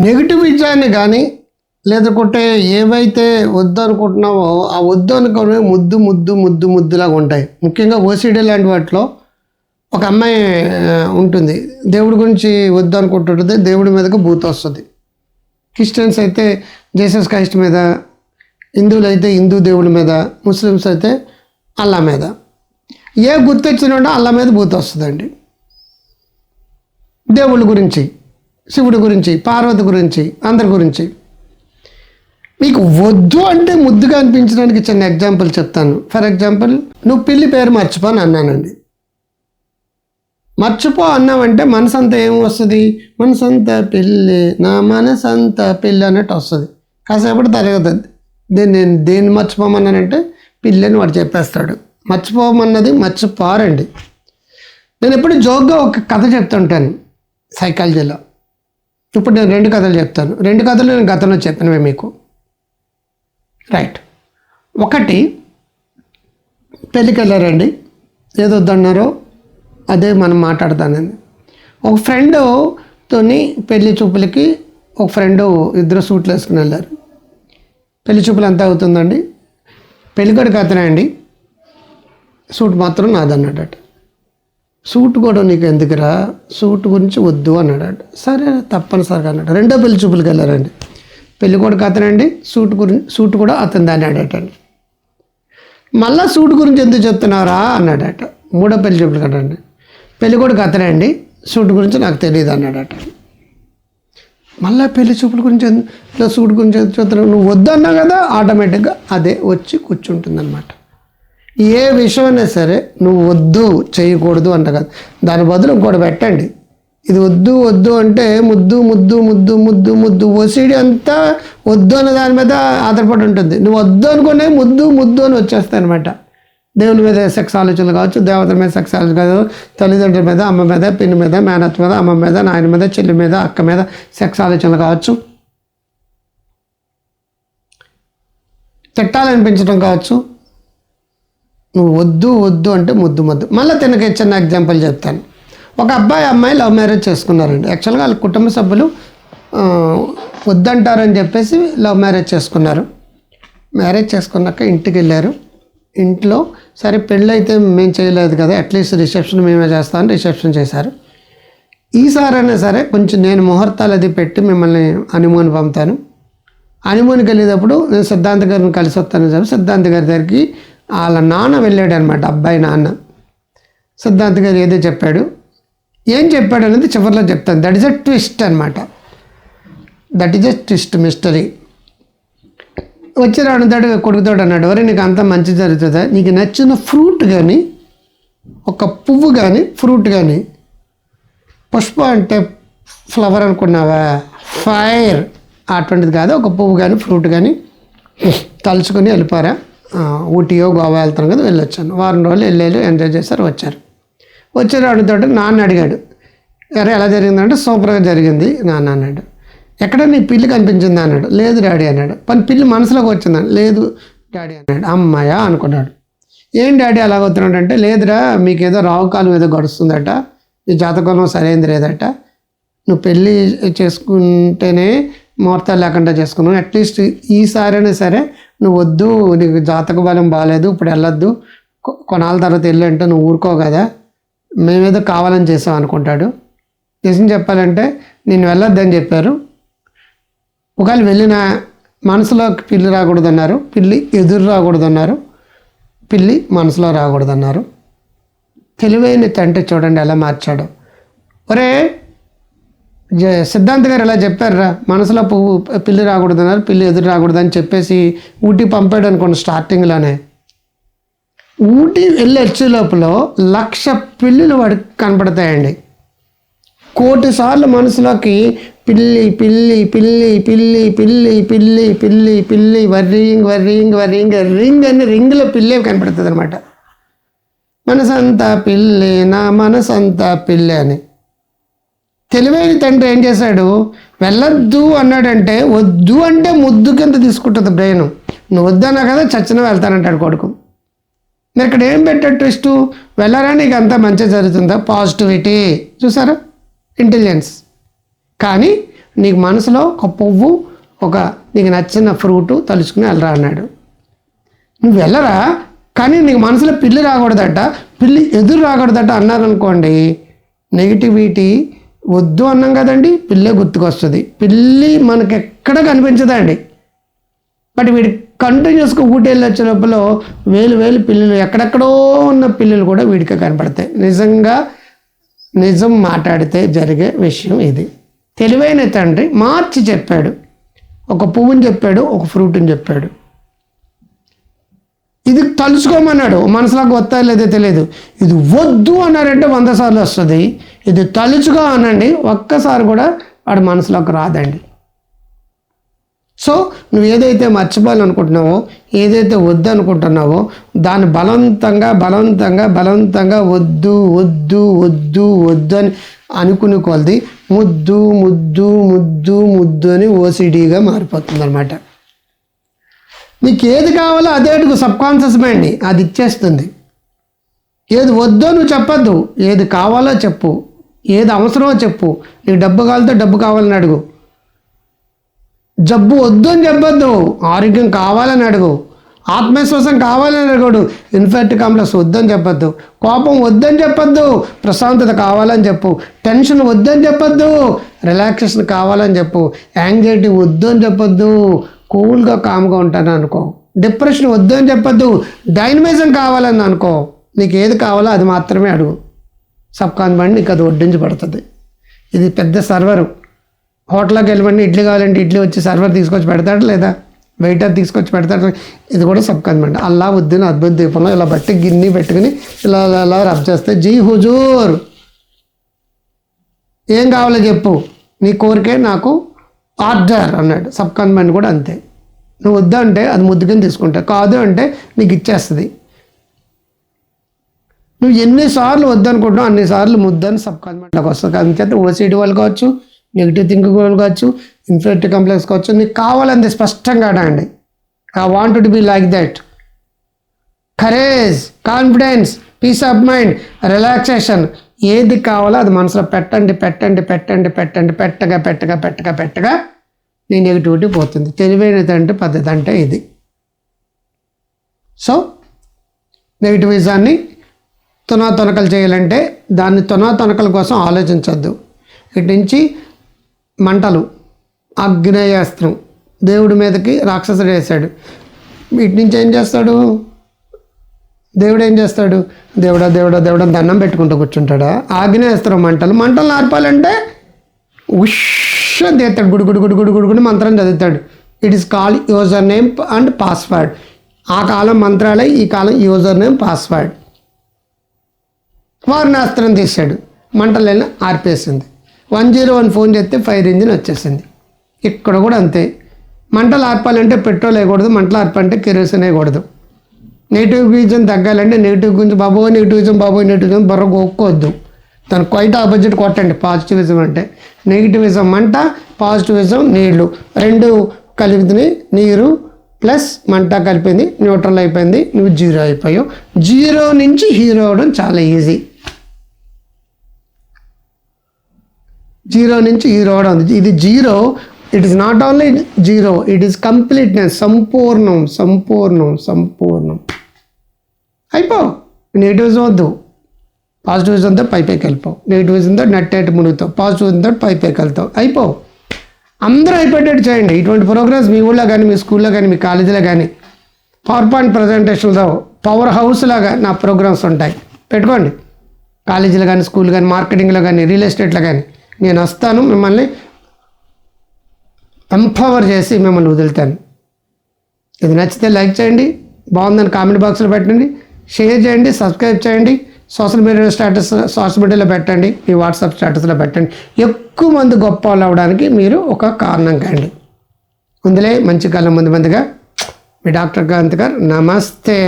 Negative విజయాన్ని కానీ లేదంటే ఏవైతే వద్దు అనుకుంటున్నావో ఆ వద్దు అనుకునే ముద్దు ముద్దు ముద్దు ముద్దులాగా ఉంటాయి. ముఖ్యంగా ఓసిడీ లాంటి వాటిలో ఒక అమ్మాయి ఉంటుంది. దేవుడి గురించి వద్దు అనుకుంటుంటుంది దేవుడి మీదకు భూత వస్తుంది. క్రిస్టియన్స్ అయితే జీసస్ క్రైస్ట్ మీద హిందువులు అయితే హిందూ దేవుడి మీద ముస్లిమ్స్ అయితే అల్లా మీద. ఏ గుర్తొచ్చినా అల్లా మీద భూత వస్తుందండి. దేవుళ్ళ గురించి. శివుడి గురించి పార్వతి గురించి అందరి గురించి. మీకు వద్దు అంటే ముద్దుగా అనిపించడానికి చిన్న ఎగ్జాంపుల్ చెప్తాను. ఫర్ ఎగ్జాంపుల్ నువ్వు పిల్లి పేరు మర్చిపో అని అన్నానండి. మర్చిపో అన్నావంటే మనసంతా ఏం వస్తుంది? మనసంతా పిల్లి నా మనసంతా పిల్లి అన్నట్టు వస్తుంది. కాసేపటి తరగతుంది దీన్ని నేను దేన్ని మర్చిపోమన్నానంటే పిల్లి అని వాడు చెప్పేస్తాడు. మర్చిపోమన్నది మర్చిపోరండి. నేను ఎప్పుడు జోక్గా ఒక కథ చెప్తుంటాను సైకాలజీలో. ఇప్పుడు నేను రెండు కథలు చెప్తాను. రెండు కథలు నేను గతంలో చెప్పినవే మీకు. రైట్ ఒకటి పెళ్ళికి వెళ్ళారండి ఏదో వద్దన్నారో అదే మనం మాట్లాడతానండి. ఒక ఫ్రెండ్తోని పెళ్ళి చూపులకి ఒక ఫ్రెండ్ ఇద్దరు సూట్లు వేసుకుని వెళ్ళారు. పెళ్ళి చూపులు ఎంత అవుతుందండి? పెళ్ళికొడుకు అతనే అండి. సూట్ మాత్రం నాదన్నాడట సూట్ కూడా నీకు ఎందుకురా? సూట్ గురించి వద్దు అన్నాడు సరే తప్పనిసరిగా అన్నాడు. రెండో పెళ్ళి చూపులకి వెళ్ళారండి. పెళ్ళి కొడుకు అతనండి సూట్ గురించి సూట్ కూడా అతను అన్నాడటండి మళ్ళా సూట్ గురించి ఎందుకు చెప్తున్నారా అన్నాడట. మూడో పెళ్ళి చూపులు అనండి పెళ్ళి కొడుకు అతనే అండి సూట్ గురించి నాకు తెలియదు అన్నాడట. మళ్ళా పెళ్ళి చూపుల గురించి ఎందు- సూట్ గురించి ఎందుకు చెప్తున్నావు? నువ్వు వద్దన్నావు కదా? ఆటోమేటిక్గా అదే వచ్చి కూర్చుంటుంది ఏ విషయమైనా సరే నువ్వు వద్దు చేయకూడదు అంట కదా. దాని బదులు ఇంకోటి పెట్టండి. ఇది వద్దు వద్దు అంటే ముద్దు ముద్దు ముద్దు ముద్దు ముద్దు ఒసిడి అంతా వద్దు అనే దాని మీద ఆధారపడి ఉంటుంది. నువ్వు వద్దు అనుకునే ముద్దు ముద్దు అని వచ్చేస్తాయి అనమాట దేవుని మీద సెక్స్ ఆలోచనలు కావచ్చు దేవతల మీద సెక్స్ ఆలోచన కావచ్చు తల్లిదండ్రుల మీద అమ్మ మీద పిన్ని మీద మేనత్ మీద అమ్మ మీద నాయన మీద చెల్లి మీద అక్క మీద సెక్స్ ఆలోచనలు కావచ్చు. తిట్టాలనిపించడం కావచ్చు. నువ్వు వద్దు వద్దు అంటే ముద్దు ముద్దు. మళ్ళీ తినక చిన్న ఎగ్జాంపుల్ చెప్తాను. ఒక అబ్బాయి అమ్మాయి లవ్ మ్యారేజ్ చేసుకున్నారండి. యాక్చువల్గా వాళ్ళ కుటుంబ సభ్యులు వద్దంటారని చెప్పేసి లవ్ మ్యారేజ్ చేసుకున్నారు. మ్యారేజ్ చేసుకున్నాక ఇంటికి వెళ్ళారు. ఇంట్లో సరే పెళ్ళి అయితే మేము చేయలేదు కదా అట్లీస్ట్ రిసెప్షన్ మేమే చేస్తామని రిసెప్షన్ చేశారు. ఈసారైనా సరే కొంచెం నేను ముహూర్తాలు అది పెట్టి మిమ్మల్ని హనీమూన్ పంపుతాను. హనీమూన్కి వెళ్ళేటప్పుడు నేను సిద్ధాంత్ గారిని కలిసి వస్తాను చెప్పి సిద్ధాంత్ గారి దగ్గరికి వాళ్ళ నాన్న వెళ్ళాడు అనమాట అబ్బాయి నాన్న. సిద్ధాంత్ గారు ఏదో చెప్పాడు. ఏం చెప్పాడు అనేది చివరిలో చెప్తాను. దట్ ఇస్ అ ట్విస్ట్ అనమాట that is a twist mystery వచ్చి రాడుతాడు కొడుకుతాడు అన్నాడు వరే నీకు అంత మంచి జరుగుతుందా? నీకు నచ్చిన ఫ్రూట్ కానీ ఒక పువ్వు కానీ ఫ్రూట్ కానీ పుష్ప అంటే ఫ్లవర్ అనుకున్నావా? ఫైర్ అటువంటిది కాదు ఒక పువ్వు కానీ ఫ్రూట్ కానీ తలుచుకొని వెళ్ళిపోరా. ఊటీయో గోవా వెళ్తాను కదా వెళ్ళొచ్చాను. వారం రోజులు వెళ్ళారు ఎంజాయ్ చేశారు వచ్చారు. వచ్చారు అడుగుతాడు నాన్న అడిగాడు అరే ఎలా జరిగిందంటే సూపర్గా జరిగింది నాన్న అన్నాడు. ఎక్కడ నీ పిల్లి కనిపించింది? అన్నాడు. లేదు డాడీ అన్నాడు. పని పిల్లి మనసులోకి వచ్చిందని లేదు డాడీ అన్నాడు. అమ్మాయా? అనుకున్నాడు. ఏం డాడీ అలా అవుతున్నాడు అంటే లేదురా మీకు ఏదో రావు కాలం ఏదో గడుస్తుందట నీ జాతకాలం సరైనది లేదట నువ్వు పెళ్ళి చేసుకుంటేనే ముహూర్తాలు లేకుండా చేసుకున్నావు. అట్లీస్ట్ ఈసారైనా సరే నువ్వు వద్దు నీకు జాతక బలం బాగాలేదు ఇప్పుడు వెళ్ళొద్దు. కొ- తర్వాత వెళ్ళి అంటే నువ్వు ఊరుకో కదా. మేమేదో కావాలని చేసాం అనుకుంటాడు. నిజం చెప్పాలంటే నేను వెళ్ళొద్దని చెప్పారు. ఒకవేళ వెళ్ళిన మనసులో పిల్లి రాకూడదన్నారు పిల్లి ఎదురు రాకూడదన్నారు పిల్లి మనసులో రాకూడదన్నారు. తెలివైన తండ్రి చూడండి ఎలా మార్చాడు. ఒరే సిద్ధాంత్ గారు ఎలా చెప్పారురా మనసులో పువ్వు పిల్లి రాకూడదన్నారు పిల్లి ఎదురు రాకూడదని చెప్పేసి ఊటీ పంపాడు అనుకోండి స్టార్టింగ్లోనే. ఊటీ వెళ్ళి వచ్చే లోపల లక్ష పిల్లులు వాడికి కనపడతాయండి. కోటి సార్లు మనసులోకి పిల్లి పిల్లి పిల్లి పిల్లి పిల్లి పిల్లి పిల్లి పిల్లి వర్రింగ్ వర్రింగ్ వర్రింగ్ రింగ్ అని రింగ్లో పిల్లే కనపడుతుంది అనమాట మనసంతా పిల్లి నా మనసంతా పిల్లి అని. తెలివైన తండ్రి ఏం చేశాడు? వెళ్ళొద్దు అన్నాడంటే వద్దు అంటే ముద్దు కింద తీసుకుంటుంది బ్రెయిన్. నువ్వు వద్దన్నా కదా చచ్చిన వెళ్తానంటాడు కొడుకు. మరి ఇక్కడ ఏం పెట్టాడు ట్విస్ట్? వెళ్ళరా నీకు అంతా మంచి జరుగుతుందా? పాజిటివిటీ చూసారా? ఇంటెలిజెన్స్ కానీ నీకు మనసులో ఒక పువ్వు ఒక నీకు నచ్చిన ఫ్రూటు తలుచుకుని వెళ్ళరా అన్నాడు. నువ్వు వెళ్ళరా కానీ నీకు మనసులో పిల్లి రాకూడదట. పిల్లి ఎదురు రాకూడదట అన్నారనుకోండి నెగిటివిటీ వద్దు అన్నాం కదండి పిల్లే గుర్తుకొస్తుంది. పిల్లి మనకి ఎక్కడ కనిపించదండి. బట్ వీడి కంటిన్యూస్గా ఊటి వెళ్ళి వచ్చే లోపల వేలు వేలు పిల్లలు ఎక్కడెక్కడో ఉన్న పిల్లలు కూడా వీడికి కనపడతాయి. నిజంగా నిజం మాట్లాడితే జరిగే విషయం ఇది. తెలివైన తండ్రి మార్చి చెప్పాడు. ఒక పువ్వుని చెప్పాడు ఒక ఫ్రూట్ని చెప్పాడు. ఇది తలుచుకోమన్నాడు. మనసులోకి వస్తా లేదో తెలియదు. ఇది వద్దు అన్నారంటే వంద సార్లు వస్తుంది. ఇది తలుచుకో అనండి. ఒక్కసారి కూడా వాడు మనసులోకి రాదండి. సో నువ్వు ఏదైతే మర్చిపోవాలనుకుంటున్నావో ఏదైతే వద్దు అనుకుంటున్నావో దాన్ని బలవంతంగా బలవంతంగా బలవంతంగా వద్దు వద్దు వద్దు వద్దు అని అనుకునే కొలది ముద్దు ముద్దు ముద్దు ముద్దు అని ఓసిడీగా మారిపోతుంది అనమాట నీకు ఏది కావాలో అదే అడుగు సబ్ కాన్షియస్ మైండ్ అది ఇచ్చేస్తుంది. ఏది వద్దో నువ్వు చెప్పొద్దు. ఏది కావాలో చెప్పు. ఏది అవసరమో చెప్పు. నీకు డబ్బు కావాలితే డబ్బు కావాలని అడుగు. జబ్బు వద్దు అని చెప్పొద్దు. ఆరోగ్యం కావాలని అడుగు. ఆత్మవిశ్వాసం కావాలని అడగడు ఇన్ఫెక్ట్ కాంప్లెక్స్ వద్దని చెప్పొద్దు. కోపం వద్దని చెప్పొద్దు. ప్రశాంతత కావాలని చెప్పు. టెన్షన్ వద్దని చెప్పొద్దు. రిలాక్సేషన్ కావాలని చెప్పు. యాంగ్జైటీ వద్దు అని చెప్పొద్దు. కూల్గా కామ్గా ఉంటాను అనుకో. డిప్రెషన్ వద్దు అని చెప్పొద్దు. డైనమిజం కావాలని అనుకో. నీకు ఏది కావాలో అది మాత్రమే అడుగు. సబ్ కాన్ఫిడెంట్ నీకు అది వడ్డించబడుతుంది ఇది పెద్ద సర్వరు. హోటల్కి వెళ్ళిపోయి ఇడ్లీ కావాలంటే ఇడ్లీ వచ్చి సర్వర్ తీసుకొచ్చి పెడతాడు లేదా? వెయిటర్ తీసుకొచ్చి పెడతాడు. ఇది కూడా సబ్ కాన్ఫిడెంట్ అల్లా ఉద్దీన్ అద్భుత దీపంలో ఇలా బట్టి గిన్నె పెట్టుకుని ఇలా ఇలా ఇలా రబ్ చేస్తే జీ హుజూర్. ఏం కావాలో చెప్పు. నీ కోరికే నాకు ఆర్డర్ అన్నాడు. సబ్ కాన్ఫిడెంట్ కూడా అంతే. నువ్వు వద్దు అంటే అది ముద్దుకని తీసుకుంటా. కాదు అంటే నీకు ఇచ్చేస్తుంది. నువ్వు ఎన్నిసార్లు వద్దనుకుంటున్నావు అన్నిసార్లు ముద్దని సబ్ కాన్ఫిడెంట్లోకి వస్తుంది. అందుచేత ఓసీడీ వాళ్ళు కావచ్చు నెగిటివ్ థింకింగ్ వాళ్ళు కావచ్చు ఇన్ఫెక్ట్ కాంప్లెక్స్ కావచ్చు నీకు కావాలంటే స్పష్టంగా అడగండి. I want to be like that courage confidence peace of mind relaxation ఏది కావాలో అది మనసులో పెట్టండి పెట్టండి పెట్టండి పెట్టండి పెట్టగా పెట్టగా పెట్టగా పెట్టగా నీ నెగిటివిటీ పోతుంది. తెలివైనది అంటే పద్ధతి అంటే ఇది. సో నెగిటివిజాన్ని తునా తొనకలు చేయాలంటే దాన్ని తునా తొనకల కోసం ఆలోచించద్దు. ఇటు నుంచి మంటలు అగ్నేయాస్త్రం దేవుడి మీదకి రాక్షసుడు వేశాడు. ఇటు నుంచి ఏం చేస్తాడు? దేవుడు ఏం చేస్తాడు? దేవుడా దేవుడా దేవుడా దండం పెట్టుకుంటూ కూర్చుంటాడా? ఆగ్నేయాస్త్రం మంటలు మంటలు ఆర్పాలంటే ఉష్ అని తీస్తాడు గుడి గుడి గుడి గుడి గుడి గుడి మంత్రం చదువుతాడు. It is call user name and password ఆ కాలం మంత్రాలే ఈ కాలం యూజర్ నేమ్ పాస్వర్డ్ వారణాస్త్రం తీశాడు. మంటలైనా ఆర్పేసింది. వన్ జీరో వన్ ఫోన్ చేస్తే ఫైర్ ఇంజిన్ వచ్చేసింది. ఇక్కడ కూడా అంతే. మంటలు ఆర్పాలంటే పెట్రోల్ వేయకూడదు మంటలు ఆర్పాలంటే కెరోసిన్ వేయకూడదు. నెగిటివ్ విజన్ తగ్గాలంటే నెగిటివ్ గురించి బాబో నెగిటివిజం బాబో నెగిటివిజం బర్ర గొక్కొద్దు. దాని క్వైట్ ఆపోజిట్ కొట్టండి. పాజిటివిజం అంటే నెగిటివిజం మంట పాజిటివిజం నీళ్ళు. రెండు కలిపితే నీరు ప్లస్ మంట కలిపింది న్యూట్రల్ అయిపోయింది నువ్వు జీరో అయిపోయావు. జీరో నుంచి హీరో అవడం చాలా ఈజీ జీరో నుంచి హీరో అవడం ఇది zero it is not only zero it is completeness సంపూర్ణం సంపూర్ణం సంపూర్ణం. అయిపో. నెగిటివ్స్ వద్దు. పాజిటివ్స్ అంతా పైకి వెళ్ళిపోవు నెగిటివిజంతో నెట్ ఎట్ మునుగుతావు. పాజిటివిజంతో ఉందో పైకి వెళ్తావు. అయిపో. అందరూ అయిపోయేటట్టు చేయండి. ఇటువంటి ప్రోగ్రామ్స్ మీ ఊళ్ళో కానీ మీ స్కూల్లో కానీ మీ కాలేజీలో కానీ పవర్ పాయింట్ ప్రజెంటేషన్లతో పవర్ హౌస్ లాగా నా ప్రోగ్రామ్స్ ఉంటాయి. పెట్టుకోండి. కాలేజీలో కానీ స్కూల్ కానీ మార్కెటింగ్లో కానీ రియల్ ఎస్టేట్లో కానీ నేను వస్తాను మిమ్మల్ని ఎంపవర్ చేసి మిమ్మల్ని వదులుతాను. ఇది నచ్చితే లైక్ చేయండి. బాగుందని కామెంట్ బాక్స్లో పెట్టండి. షేర్ చేయండి సబ్స్క్రైబ్ చేయండి సోషల్ మీడియా స్టేటస్ సోషల్ మీడియాలో పెట్టండి మీ వాట్సాప్ స్టేటస్లో పెట్టండి. ఎక్కువ మంది గొప్ప వాళ్ళు అవ్వడానికి మీరు ఒక కారణం కండి. ముందులే మంచి కాలం ముందు ముందుగా. మీ డాక్టర్ కాంత్ గారు నమస్తే.